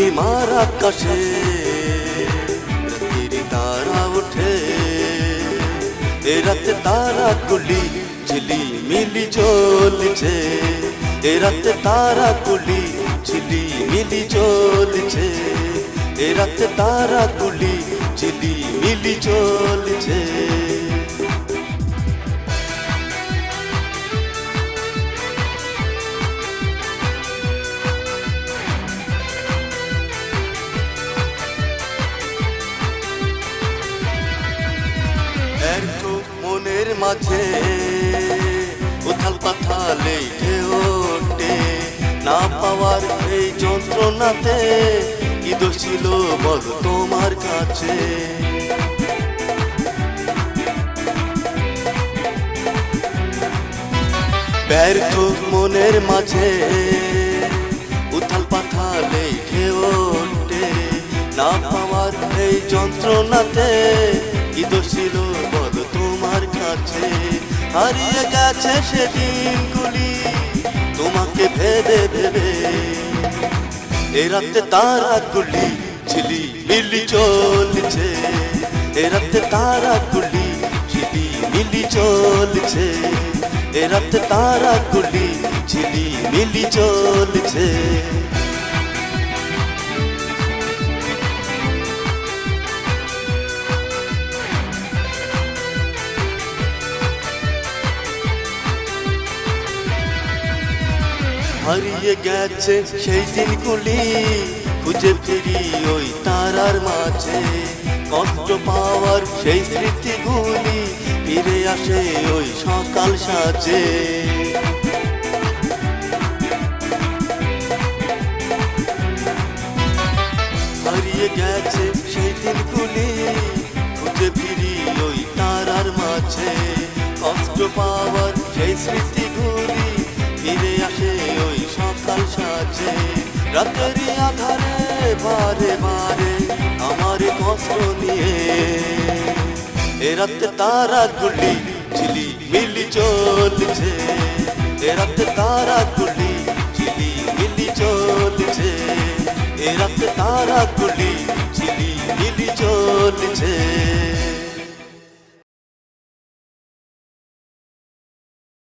নীলিমার আকাশে, রাত্রির তারা ওঠে। এ রাতে তারা গুলি ঝিলি মিলি চলছে, এ রাতে তারা গুলি ঝিলি মিলি চলছে, এ রাতে তারা গুলি ঝিলি মিলি চলছে। মনের মাঝে উথাল পাথালে ওঠে না পাওয়ার এই যন্ত্রণাতে কি ছিল বল তোমার কাছে? ব্যর্থ মনের মাঝে উথাল পাথালে ওঠে না পাওয়ার এই যন্ত্রণাতে কি ছিল বল তোমার কাছে, হারিয়ে গেছে সেদিনগুলি তোমাকে ভেবে ভেবে এ রাতে তারা গুলি, ঝিলি মিলি চলছে। এ রাতে তারা গুলি, ঝিলি মিলি চলছে। এ রাতে তারা গুলি, ঝিলি মিলি চলছে। হারিয়ে গেছে সেই দিনগুলি, খুঁজে ফিরি ওই তারার মাঝে। কষ্ট পাওয়ার সেই স্মৃতিগুলি, ফিরে আসে ওই সকাল সাজে। হারিয়ে গেছে সেই দিনগুলি, খুঁজে ফিরি ওই তারার মাঝে। কষ্ট পাওয়ার সেই স্মৃতিগুলি সাজে রাতেরই আধারে বারে বারে আমার কষ্ট নিয়ে। এ রাতে তারা গুলি ঝিলি মিলি চলছে। এ রাতে তারা গুলি ঝিলি মিলি চলছে। এ রাতে তারা গুলি ঝিলি মিলি চলছে।